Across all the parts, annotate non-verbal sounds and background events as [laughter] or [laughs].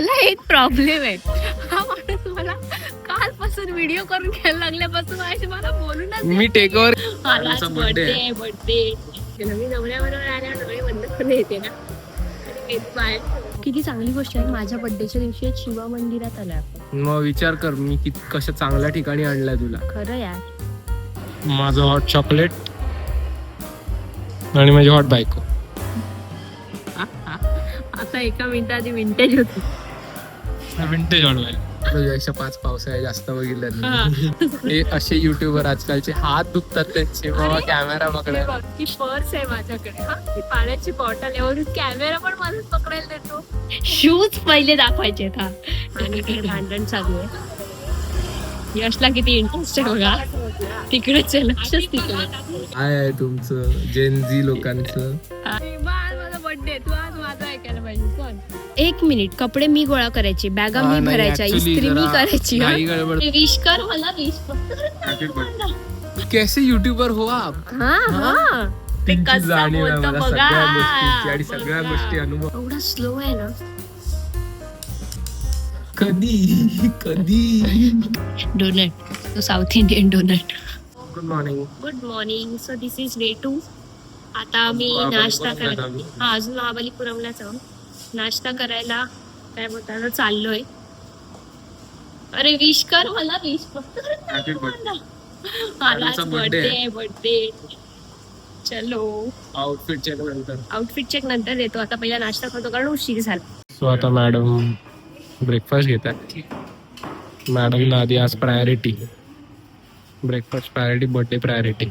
मला एक प्रॉब्लेम आहे. हा माणूस मला कालपासून व्हिडिओ करून घ्यायला लागल्यापासून माझ्याशी मला बोलूनच मी टेक ओव्हर मला बर्थडे बर्थडे नवीन नवऱ्याबरोबर आल्यावर डोळे बंद करून येते ना. आणि तेच बाहेर. किती चांगली गोष्ट आहे. माझ्या बर्थडेच्या दिवशी शिवा मंदिरात आलोय आपण मग विचार कर मी किती कशा चांगल्या ठिकाणी आणलाय तुला. खरं यार. माझं हॉट चॉकलेट आणि माझी हॉट बायको. [laughs] आता एका मिनिटा आधी विंटेज होती. विंटेज बायको तुझ्यापेक्षा पाच पावसाळे जास्त बघितले हे. असे युट्यूबर आजकालचे हात दुखतात त्यांचे बाबा कॅमेरा पकडायला. बघ, ती पर्स आहे माझ्याकडे. हा ती पाण्याची बॉटल वरून कॅमेरा पण माझं पकडायला देतो. शूज पहिले दाखवायचे हा. आणि ते [laughs] भांडण चालू आहे. यशला किती इंटरेस्ट आहे बघा. तिकडेच आहे लक्षच तिकडे. काय आहे तुमचं? जेनझी लोकांचं? माझा बर्थडे तू आज माझा ऐकायला पाहिजे. कोण? एक मिनिट कपडे मी गोळा करायचे बॅगा मी भरायच्या इस्त्री मी करायची विश कर मला विश कैसे युट्यूबर हो आप? हा हा? ते कसं बोलतं बघा. सगळ्या आणि. गोष्टी अनुभव एवढा स्लो आहे ना. कधी? कधी? डोनट तो south Indian donut good morning good morning so this is day two आता मी नाश्ता करायला हा अजून महाबलीपुरमला जाऊन नाश्ता करायला काय बोलतात चाललोय. अरे विश कर मला विश. मला बर्थडे बर्थडे चलो. आउटफिट चेक नंतर. आउटफिट चेक नंतर देतो. आता पहिला नाश्ता करतो कारण उशीर झाला. सो आता मॅडम ब्रेकफास्ट घेतात. मॅडमना आधी आज priority breakfast priority birthday priority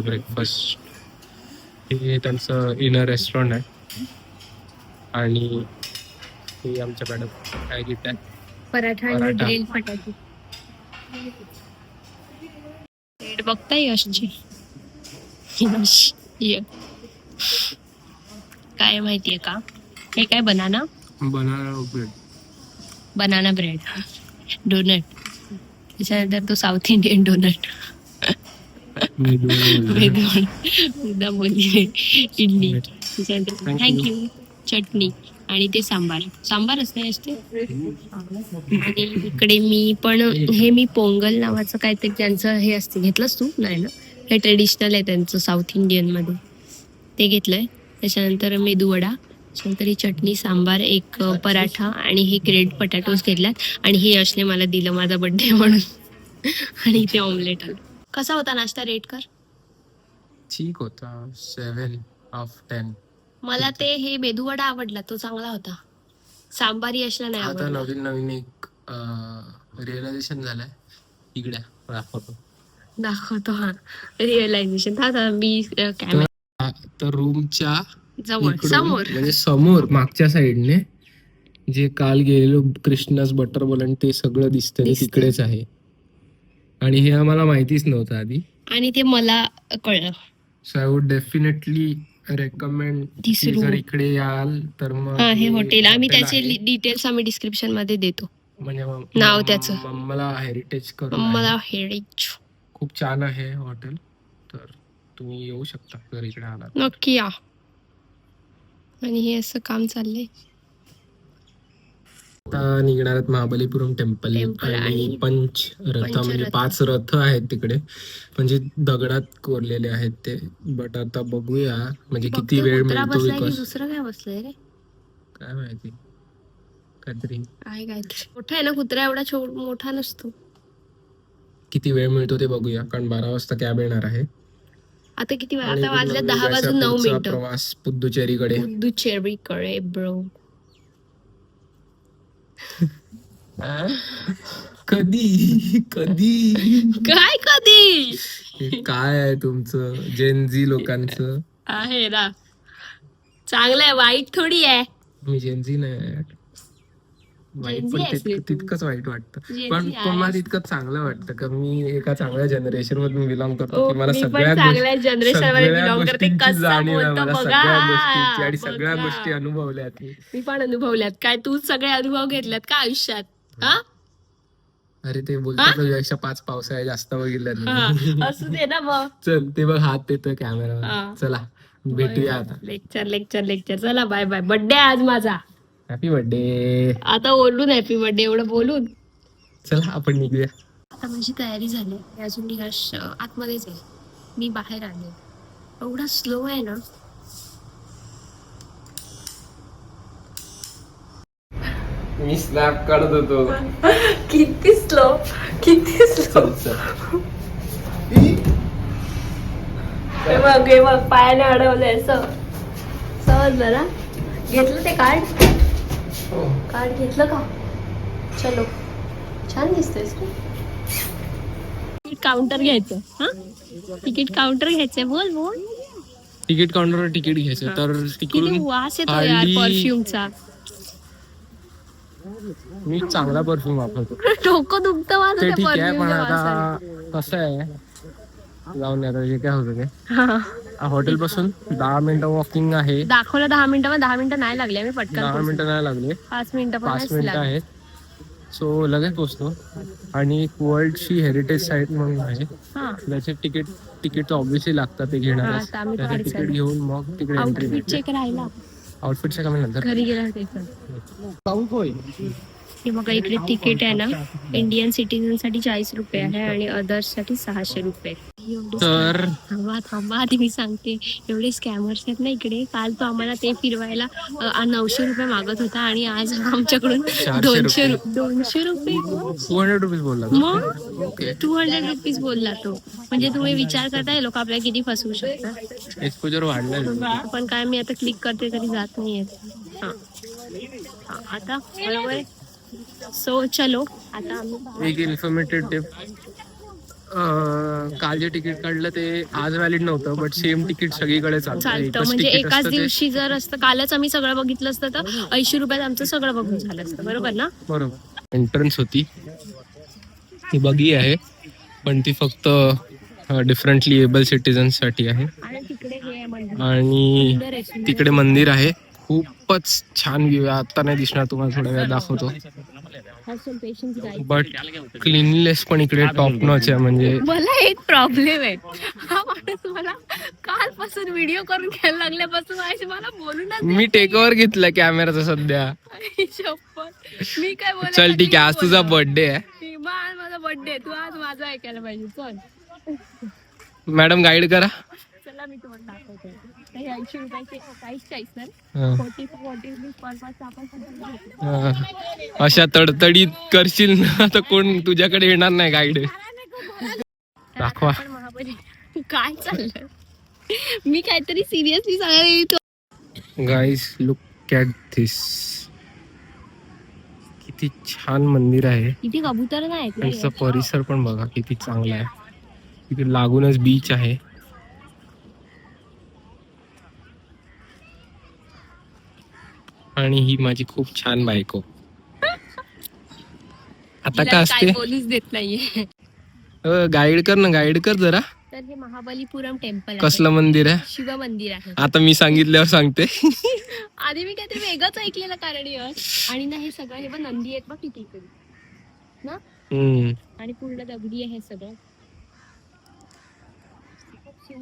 breakfast हे त्यांचं इनर रेस्टॉरंट आहे. आणि हे आमच्या मॅडम काय घेत आहे पराठा आणि पराठा. ग्रिल फटाके. प्लेट बघताय यशची यश ये. काय माहितीये का? हे काय banana? Banana bread. Banana bread. Donut. त्याच्यानंतर तो साऊथ इंडियन डोनट. मी दोन बोललो. मुद्दा बोलली इडली. थँक्यू चटणी आणि ते सांबार. सांबार असते असते आणि इकडे मी पण हे मी पोंगल नावाचं काहीतरी त्यांचं हे असते. घेतलंस तू? नाही ना? हे ट्रेडिशनल आहे त्यांचं साऊथ इंडियनमध्ये. ते घेतलंय. त्याच्यानंतर मेदूवडा. त्याच्यानंतर ही चटणी सांबार एक पराठा आणि हे ग्रेड पटॅटोज घेतल्यात. आणि हे यशने मला दिलं माझा बर्थडे म्हणून. आणि इथे ऑमलेट आलं. कसा होता नाश्ता? रेट कर. ठीक होता. सेवन ऑफ टेन मला ते हे मेदूवडा आवडला तो चांगला होता. सांबार यशला नाही आता आवडला. नवीन नवीन एक रिअलायझेशन झालंय. इकडे दाखवतो. दाखवतो हा. रिअलायझेशन आता मी कॅमेरा तर रूमच्या जवळ इकडून, समोर. म्हणजे समोर मागच्या साईडने जे काल गेलेलो कृष्णास बटर बोल ते सगळं दिसतंय ते दिसतंय. तिकडेच आहे. आणि हे आम्हाला माहितीच नव्हतं आधी. आणि ते मला कळलं. So I would definitely recommend. जर इकडे याल तर मग हा हे हॉटेल आम्ही त्याचे. डिटेल्स आम्ही डिस्क्रिप्शनमध्ये देतो म्हणजे नाव त्याचं. मला हेरिटेज करून मला. हेरिच खूप छान आहे हॉटेल तर तुम्ही येऊ शकता जर इकडे आलात नक्की या आणि हे असं काम चाललंय आता निघणार आहेत महाबलीपुरम टेम्पल आणि पंच रथ. म्हणजे. पाच रथ आहेत तिकडे. म्हणजे दगडात कोरलेले आहेत ते. बट आता बघूया म्हणजे किती वेळ मिळतो दुसरं काय बसलंय रे? काय माहिती. काहीतरी. आहे काय मोठा आहे ना कुत्रा एवढा मोठा नसतो. किती वेळ मिळतो ते बघूया. कारण बारा वाजता कॅब येणार आहे. आता किती आता वाजले दहा वाजून नऊ मिनिटं. प्रवास पुद्दुचेरीकडे पुदुचेरी कडे ब्रो [laughs] कधी? कधी? काय कधी? हे काय आहे तुमचं? जेनझी लोकांचं? आहे ना. चांगलं आहे वाईट थोडी आहे. मी जेनझी नाही वाईट पण तू. तितकंच वाईट वाटतं पण पण मला आहेस. तितकं चांगलं वाटतं का मी एका चांगल्या जनरेशन मधून बिलॉंग करतो की मला मी पण सगळ्या चांगल्या गोष्टी- मध्ये सगळ्या belong करते. गोष्टींची कसं जाणीव आहे बोलतो मला बघा. सगळ्या गोष्टींची आणि सगळ्या बघा. गोष्टी अनुभवल्यात मी मी पण अनुभवल्यात काय तू सगळे अनुभव घेतल्यात का आयुष्यात हा अरे ते बोलतात तुझ्यापेक्षा पाच पावसाळ्या जास्त बघितल्यात हा. असू दे ना मग चल ते बघ हात देतोय हा. कॅमेरा चला भेटूया आता लेक्चर लेक्चर लेक्चर चला बाय बाय बर्थडे आज माझा हॅपी बर्थडे आता बोलून हॅपी बर्थडे एवढं बोलून. चला आपण निघूया. आता माझी तयारी झाली मी अजून निघाश आतमध्येच आहे. मी बाहेर आले एवढा स्लो आहे ना. मी स्नॅप काढत होतो. किती स्लो किती स्लो हे बघ हे बघ पायाने अडवलंय असं समजलं ना घेतलं ते कार्ड कार्ड घेतलं का? चलो. छान दिसतोय काउंटर घ्यायचं. हा? तिकीट काउंटर घ्यायचंय. बोल बोल. तिकीट काउंटरवर तिकीट घ्यायचं. तर किती तिकडून वास येतो यार हल्ली- परफ्यूमचा मी चांगला परफ्यूम वापरतो. [laughs] डोकं दुखतं माझं ते त्या ठीक आहे पण परफ्यूमच्या आता. कसं आहे जाऊन आता जे काय होतं ते. हॉटेल पासून दहा मिनिटं वॉकिंग आहे. दाखवलं दहा मिनिटं दहा मिनिटं नाही लागले मी पटकन दहा मिनिटं नाही लागले. पाच मिनिटं पाच मिनिटं आहेत. सो लगेच पोचतो आणि वर्ल्डची हेरिटेज साईट म्हणून आहे. त्याचे तिकीट तिकीट ऑब्विसली लागतात ते घेणार त्याचे तिकीट घेऊन मग तिकडे एंट्री आउटफिट चेक राहिला. आउटफिटच्या कमी नंतर घरी गेला हे बघा इकडे तिकीट आहे ना. इंडियन सिटीजन साठी चाळीस रुपये आहे आणि अदर्स साठी सहाशे रुपये. तर थांबा थांबा आधी मी सांगते. एवढे स्कॅमर्स आहेत ना इकडे. काल तो आम्हाला ते फिरवायला नऊशे रुपये मागत होता आणि आज आमच्याकडून दोनशे दोनशे रुपये. टू हंड्रेड रुपीज बोलला तो. मग? टू हंड्रेड रुपीज बोलला तो. म्हणजे तुम्ही विचार करताय लोक आपल्याला किती फसवू शकतात. एक्सपोजर वाढलाय. पण काय मी आता क्लिक करते तरी जात नाहीये. आता बरोबर सो चलो. आता एक इन्फॉर्मेटिव्ह टिप काल जे तिकीट काढलं ते आज व्हॅलिड नव्हतं बट सेम तिकीट सगळीकडे चालतं. म्हणजे एकाच दिवशी जर असतं कालच आम्ही सगळं बघितलं असतं तर ऐंशी रुपयात आमचं सगळं बघून झालं असतं. बरोबर ना? बरोबर. एंट्रन्स होती. ती बगी आहे पण ती फक्त डिफरंटली एबल सिटीजनसाठी आहे. आणि तिकडे हे मंदिर. आहे, सुंदर. तिकडे मंदिर आहे खूपच छान व्ह्यू आहे. आता नाही दिसणार तुम्हाला थोड्या वेळ दाखवतो. बट क्लिनलीनेस पण इकडे टॉप नॉच आहे म्हणजे मला एक प्रॉब्लेम आहे. हा माणूस मला कालपासून व्हिडिओ करून घ्यायला लागल्यापासून मला बोलूनच मी टेक ओव्हर घेतलं कॅमेराचा सध्या. मी काय बोलायला चल ठीक आहे आज तुझा. बर्थडे आहे. माझा बर्थडे तू आज माझा ऐकायला पाहिजे. चल. मॅडम गाईड करा. चला मी तुम्हाला दाखवते. ऐंशी रुपयाचे काहीच चाळीस तर. फोर्टी फोर्टी रुपीज पर पाच आपण सगळं घेतो. हा. अशा तडतडीत करशील ना तर कोण तुझ्याकडे येणार नाही गाईड दाखवा. आपण काय चाललंय मी काहीतरी सिरियसली सांगायला येतो गाईज लुक कॅट धिस किती छान मंदिर आहे किती कबूतर नाही आहेत? परिसर पण बघा किती चांगला आहे तिथे लागूनच बीच आहे आणि ही माझी खूप छान बायको. आता काय असते? बोलूच देत नाहीये. गाईड कर ना गाईड कर जरा. तर हे महाबलीपुरम टेम्पल आहे. कसलं मंदिर आहे? शिव मंदिर आहे. आता मी सांगितल्यावर सांगते. आधी मी काहीतरी वेगळंच ऐकलेलं कारण यश आणि ना हे सगळं हे बघ नंदी आहेत बघ किती इकडे. ना? हम्म. आणि पूर्ण दगडी आहे हे सगळं.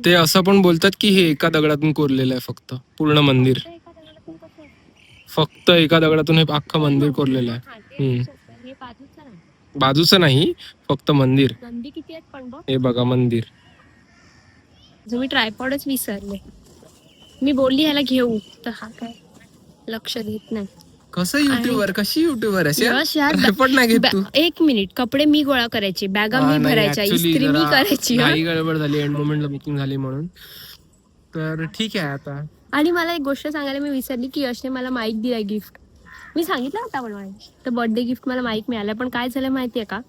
ते असं पण बोलतात की हे एका दगडातून कोरलेलं आहे फक्त. पूर्ण मंदिर? फक्त एका दगडातून हे अख्खं मंदिर कोरलेलं आहे. हम्म. हे बाजूचं नाही. फक्त मंदिर. नंदी किती आहेत पण बघ. हे बघा मंदिर. जो मी ट्रायपॉडच विसरले. मी बोलली ह्याला घेऊ. तर हा काय? लक्ष देत नाही. कसं युट्यूबर कशी युट्यूबर यश यार, ट्रायपॉड नाही घेत तू. बॅ- एक मिनिट. कपडे मी गोळा करायचे बॅगा मी भरायच्या इस्त्री मी करायची हा. गडबड झाली एंड मोमेंटला बुकिंग झाली म्हणून. तर ठीक आहे आता. आणि मला एक गोष्ट सांगायला मी विसरली की यशने मला माईक दिलाय गिफ्ट मी सांगितलं होता पण मला तर बर्थडे गिफ्ट मला माईक मिळालं. पण काय झालं माहितीये का?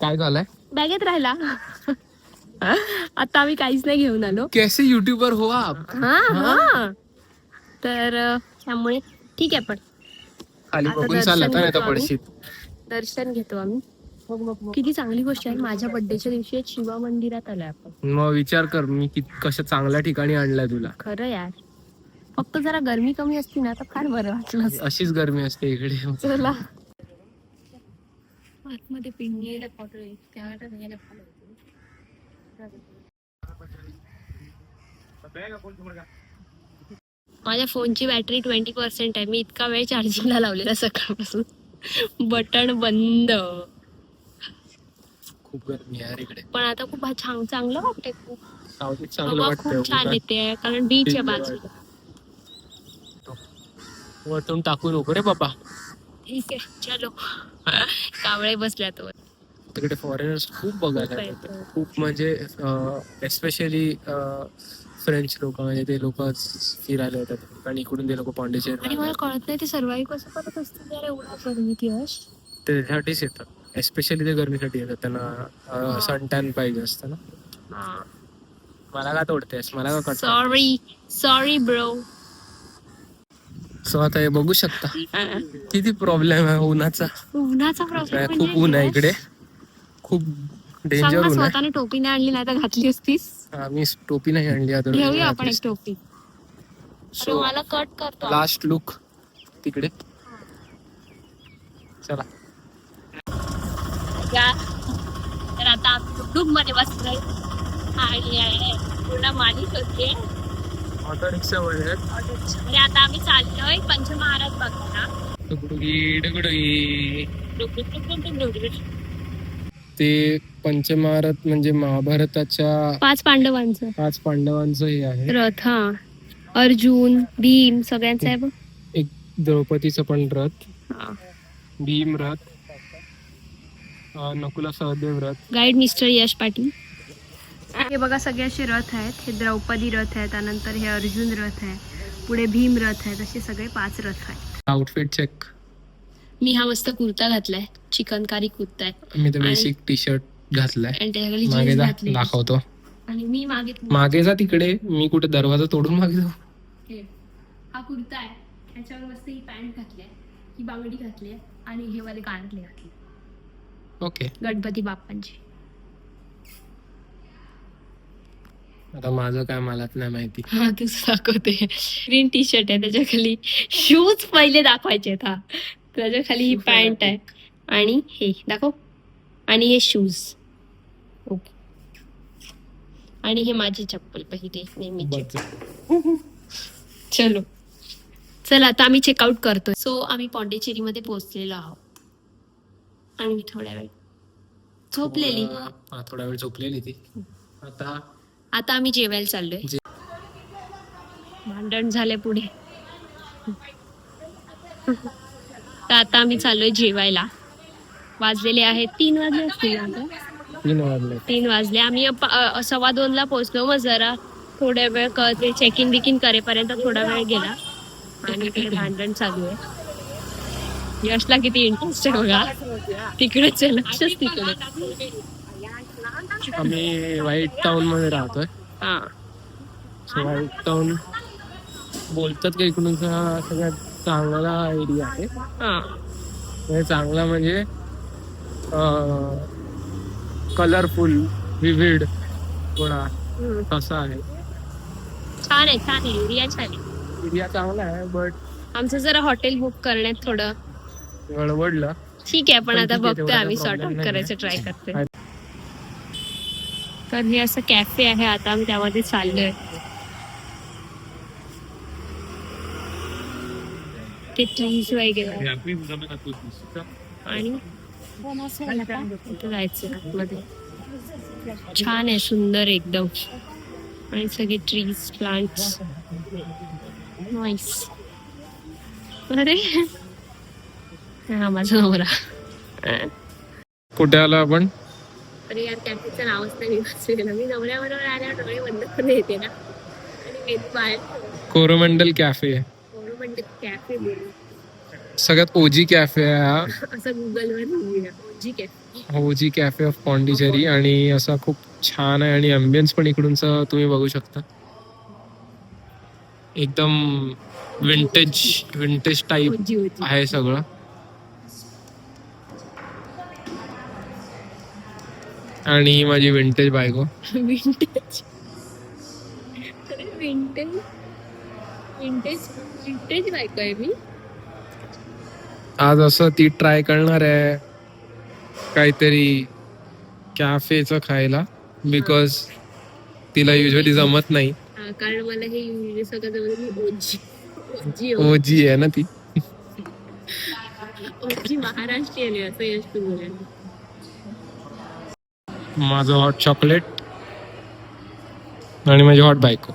काय झालंय? बॅगेत राहिला. आता आम्ही काहीच नाही घेऊन आलो. कैसे युट्यूबर हो आप? हा हा. तर त्यामुळे ठीक आहे पण. खाली आता बघून दर्शन घेतो तर आम्ही. पडशील. दर्शन घेतो आम्ही. किती चांगली गोष्ट आहे. माझ्या बर्थडेच्या दिवशी शिवा मंदिरात आलोय आपण. मग विचार कर मी कित कशा चांगल्या ठिकाणी आणलाय तुला. खरं यार. फक्त जरा गरमी कमी असती ना तर फार बरं वाटलं. अशीच गरमी असते इकडे. चला. आतमध्ये पिंडी फोटो माझ्या फोनची बॅटरी ट्वेंटी पर्सेंट आहे. मी इतका वेळ चार्जिंगला लावलेला सकाळपासून. [laughs] बटन बंद. खूप गरमी आहे यार इकडे पण आता खूप छान चांगलं वाटतंय खूप. सावलीत चांगलं हवा वाटतंय खूप छान. येते कारण बीच आहे बाजूला. वरतून टाकू नको रे बाबा. ठीक आहे चलो. कावळे बसल्यात वर. तिकडे फॉरेनर्स खूप बघायला खूप. खूप म्हणजे एस्पेशली फ्रेंच लोक म्हणजे ते लोक फिरायला येतात. आणि इकडून ते लोक आणि पांडिचेरी मला कळत नाही ते सर्वाईव्ह कसं करत असतील यार एवढा गरमीत यश. त्याच्यासाठीच येतात. एस्पेशली ते गरमीसाठी येतात. त्यांना सनटॅन पाहिजे असतं ना. मला का तोडतेस? मला का cut sorry sorry bro so आता हे बघू शकता. किती प्रॉब्लेम आहे उन्हाचा. उन्हाचा प्रॉब्लेम खूप ऊन आहे इकडे. खूप डेंजर ऊन आहे. स्वतःने टोपी नाही आणली नाही तर घातली असतीस. आम्ही टोपी नाही आणली आता. घेऊया आपण एक टोपी. सो मला कट करतो. लास्ट लुक तिकडे. चला. या. तर आता आम्ही डूबमध्ये बसलोय. आणि पूर्ण मालिक होते. ऑटो रिक्षा वगैरे आणि आता आम्ही चाललोय पंचमहाराज बघायला. डुगडुगी डुगडुगी. ते पंचमहारथ म्हणजे महाभारताच्या पाच पांडवांचं. पाच पांडवांचं हे आहे. रथ हा. अर्जुन भीम सगळ्यांचं आहे बघ. एक द्रौपदीचं पण रथ. हा. भीम रथ. नकुला सहदेव रथ गाईड मिस्टर यश पाटील. हे बघा सगळे असे रथ आहेत. हे द्रौपदी रथ आहे त्यानंतर हे अर्जुन रथ आहे. पुढे भीम रथ आहेत. असे सगळे पाच रथ आहेत. आउटफिट चेक मी हा मस्त कुर्ता घातलाय. चिकनकारी कुर्ता आहे. मी तर बेसिक टी शर्ट घातलाय. आणि मागे जीन्स जा घातली दाखवतो. आणि मी मागे मागे जा तिकडे. मी कुठे दरवाजा तोडून मागे जाऊ? हे, हा कुर्ता आहे. त्याच्यावर मस्त ही पॅन्ट घातली आहे. ही बांगडी घातली आहे. आणि हे वाले कानातले घातले ओके. गणपती बाप्पांची. आता माझं काय मलाच नाही माहिती. हा तू दाखवते. ग्रीन टी शर्ट आहे त्याच्याखाली शूज पहिले दाखवायचे हा. त्याच्याखाली ही पॅन्ट आहे. आणि हे दाखव. आणि हे शूज ओके आणि हे माझी चप्पल पहिले नेहमीची. बस. चलो. चला आता आम्ही चेकआउट करतोय. सो आम्ही पॉंडिचेरीमध्ये पोहोचलेलो आहोत. आणि थोड्या वेळ झोपलेली. हा, थोडा वेळ झोपलेली ती. आता आता आम्ही जेवायला चाललोय. जे- भांडण झाले पुढे. तर आता आम्ही चाललोय जेवायला. वाजलेले आहेत तीन वाजले असतील आता. तीन वाजले. तीन वाजले. आम्ही अ, सव्वा दोनला पोहोचलो. मग जरा थोड्या वेळ चेक इन बिकिन करेपर्यंत थोडा वेळ गेला. आणि भांडण चालू आहे. यशला किती इंटरेस्ट आहे बघा. तिकडेच आहे लक्षच तिकडे. आम्ही व्हाईट टाउनमध्ये राहतोय. हा. व्हाईट टाउन बोलतात की इकडूनचा सगळ्यात चांगला एरिया आहे? हा. म्हणजे चांगला म्हणजे कलरफुल विविड थोडा. तसा आहे. छान आहे छान आहे. एरिया छान आहे. एरिया चांगला आहे बट आमचं जरा हॉटेल बुक करण्यात थोडं ठीक आहे पण आता बघतोय आम्ही सॉर्ट आउट करायचं. ट्राय करतोय. आहे. तर हे असं कॅफे आहे आता आम्ही त्यामध्ये चाललोय. ते ट्रीज वगैरे. आणि? जायचं. आतमध्ये. छान आहे सुंदर एकदम. आणि सगळे ट्रीज प्लांट्स नाईस अरे. हा माझा नवरा. कुठे आलो आपण? अरे यार कॅफेचं नावच नाही मी वाचलेलं. मी नवऱ्याबरोबर आल्यावर डोळे बंद करून येते ना. आणि मेनू बाहेर कोरोमंडल कॅफे. बोलू. सगळ्यात ओजी कॅफे आहे हा. असं गुगलवर cafe. OG cafe of Pondicherry आणि असा खूप छान आहे आणि अम्बियन्स पण इकडूनचा तुम्ही बघू शकता. एकदम vintage vintage type OG OG. आहे सगळं. आणि ही माझी विंटेज बायको. विंटेज विंटेज विंटेज विंटेज बायको आहे मी. आज असं ती ट्राय करणार आहे. काहीतरी कॅफेचं खायला. बिकॉज तिला युजली जमत नाही. हा, कारण मला हे सगळं मी ओजी ओजी ओजी आहे ना ती. ओजी महाराष्ट्रीयन आहे असं यश तू माझं हॉट चॉकलेट आणि माझी हॉट बायको.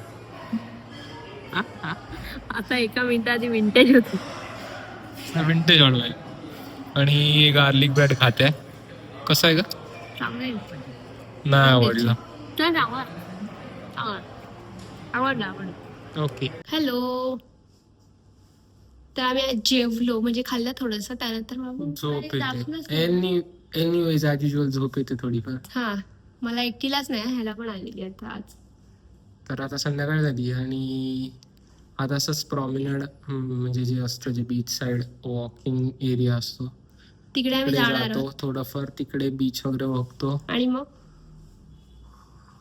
[laughs] आता एका मिनिटा आधी विंटेज होती. विंटेज हॉट बायको. आणि गार्लिक ब्रेड खाते. कसं आहे का चांगलं आहे. नाही आवडलं. आवडलं आवडलं. ओके हॅलो तर आम्ही जेवलो म्हणजे खाल्लं थोडस त्यानंतर झोप येते. एनी एनिवेज ॲज युजल झोप येते थोडीफार. हा मला एकटीलाच नाही ह्याला पण आलेली आता आज. तर आता संध्याकाळ झाली आणि आता असंच प्रॉमिनड म्हणजे जे असतं जे बीच साइड वॉकिंग एरिया असतो तिकडे आम्ही जाणार जातो आहोत. थोडंफार तिकडे बीच वगैरे बघतो. आणि मग?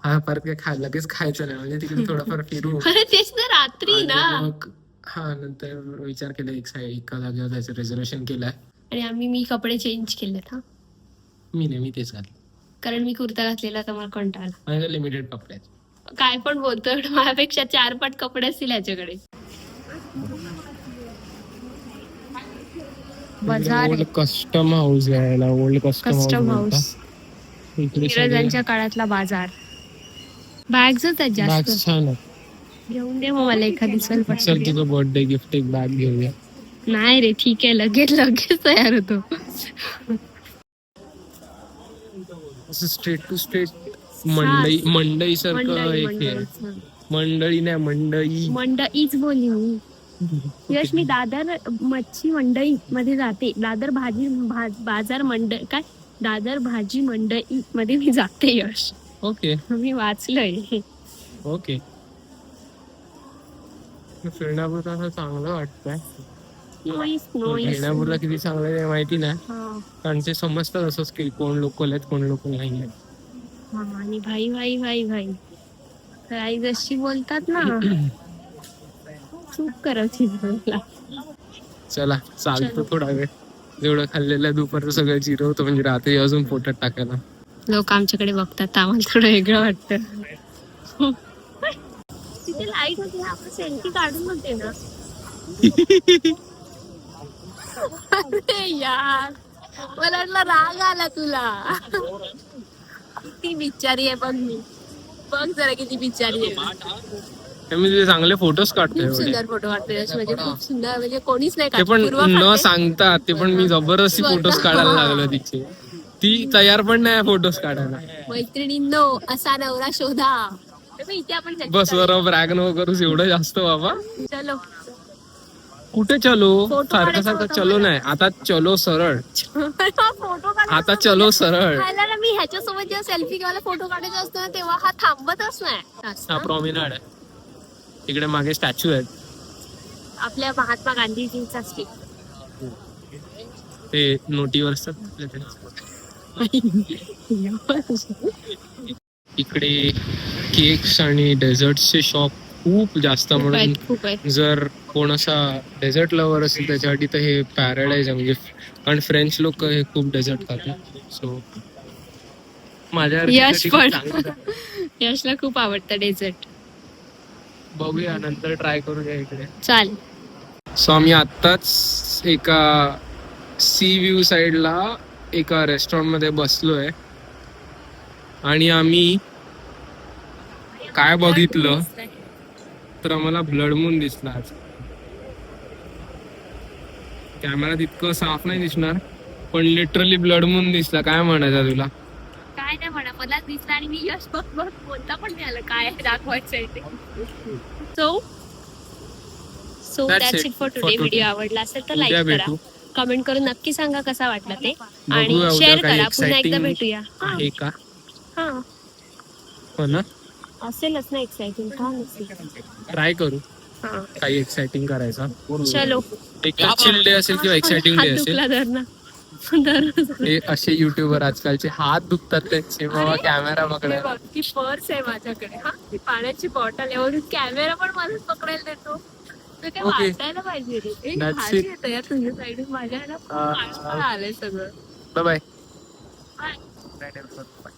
हा परत काय खा लगेच खायचं नाही म्हणजे तिकडे थोडंफार फिरू. [laughs] अरे तेच ना रात्री ना. मग हा नंतर विचार केला एक साईड एका जागेवर जायचं रिझर्वेशन केलंय. आणि आम्ही मी कपडे चेंज केलेत हा. मी नेहमी तेच घातलं. कारण मी कुर्ता घातलेला तर मला कंटाळा माझ्या लिमिटेड कपडे आहेत. काय पण बोलतो माझ्यापेक्षा चार पाच कपडे असतील याच्याकडे. बाजार ओल्ड कस्टम हाऊस आहे याला ओल्ड कस्टम हाऊस इकडे इंग्रजांच्या काळातला बाजार. बॅग्स आहेत बॅग जास्त छान आहे घेऊन दे मग मला एखादी चल. तुझं बर्थडे गिफ्ट एक बॅग घेऊया. नाही रे ठीक आहे लगेच लगेच तयार होतो. असं straight to straight Mandai Mandai सारखं मंडळी एक मंडळी मंडळी नाही मंडई. मंडईच बोलली मी. यश मी दादर मच्छी मंडई मध्ये जाते. दादर भाजी भा- बाजार मंडई काय? दादर भाजी मंडई मध्ये मी जाते यश. ओके मी वाचलंय. ओके फिरण्यापूर असं चांगलं वाटतंय. फिरण्यापूरला किती चांगलं आहे माहिती हा. कारण ते समजतात असंच की कोण लोकल आहेत कोण लोकल नाही आहेत. हा, आणि भाई भाई भाई भाई. आई जशी बोलतात ना. चूक करायची चला चालतो चलो. थोडा वेळ. जेवढं खाल्लेलं आहे दुपारचं सगळं जिरवतो म्हणजे रात्री अजून पोटात टाकायला. लोक आमच्याकडे बघतात आम्हाला थोडं वेगळं वाटतं. तिथे लाइट होती आपण सेल्फी काढून होते ना अरे यार मला वाटलं राग आला तुला किती बिचारी आहे बघ मी बघ जरा किती बिचारी आहे ते मी तुझे चांगले फोटोज काढतोय खूप एवढे. सुंदर फोटो काढते यश म्हणजे खूप सुंदर म्हणजे कोणीच नाही ते काढत. पण पूर्वा न काढते. सांगता ते पण मी जबरदस्ती. फोटोज काढायला लागलो तिचे ती तयार पण नाही फोटोज काढायला मैत्रिणींनो असा नवरा शोधा इथे आपण चर्चा बस बरोबर ब्रॅग नको करूस एवढं जास्त बाबा. चलो. कुठे चलो? सारखं सारखं चलो. नाही. आता चलो सरळ. [laughs] फोटो आता चलो सरळ. खायला ना मी ह्याच्यासोबत जेव्हा सेल्फी किंवा फोटो काढायचा असतो ना तेव्हा हा थांबतच नाही. हा असं. प्रॉमिनाड आहे तिकडे मागे स्टॅच्यू आहेत. आपल्या महात्मा गांधीजींचा स्टिक ते नोटीवर असतात आपल्या ते. [laughs] इकडे केक्स आणि डेझर्टचे शॉप खूप जास्त म्हणून जर कोण असा डेझर्ट लवर असेल त्याच्यासाठी तर हे पॅराडाईज आहे म्हणजे कारण फ्रेंच लोक हे खूप डेझर्ट खातात. सो माझ्या यश पण. यशला खूप आवडतं डेझर्ट. बघूया नंतर ट्राय करूया इकडे. चाल. सो आम्ही आत्ताच एका सी व्ह्यू साईडला एका रेस्टॉरंटमध्ये बसलोय. आणि आम्ही काय बघितलं? तर आम्हाला ब्लड मून दिसला आज. कॅमेरा इतकं साफ नाही दिसणार पण लिटरली ब्लड मून दिसला. काय म्हणायचं तुला? काय नाही म्हणा मला दिसलं आणि मी यश बघ बघ बोलता पण आलं. काय दाखवायचंय ते. So so that's it for today. Video आवडला असेल तर लाईक करा. कमेंट करून नक्की सांगा कसा वाटला ते. आणि शेअर करा. पुन्हा एकदा भेटूया. हा, हा. हो ना? असेलच ना एक्साइटिंग का नसेल ट्राय करू. हा. काही एक्साइटिंग करायचा. चलो. एक चिल डे असेल किंवा एक्साइटिंग हात डे असेल. दुखला धर ना. धर हे असे युट्यूबर आजकालचे हात दुखतात त्यांचे बाबा कॅमेरा हे पकडायला. ती पर्स आहे माझ्याकडे. हा ती पाण्याची बॉटल आहे. वरून कॅमेरा पण मलाच पकडायला देतो. तर Okay. वाटायला पाहिजे रे? ए, That's भाजी it. येतं यार तुझ्या साईडून माझ्या खूप हा. आळसपणा आलंय सगळं. Bye Bye. बाय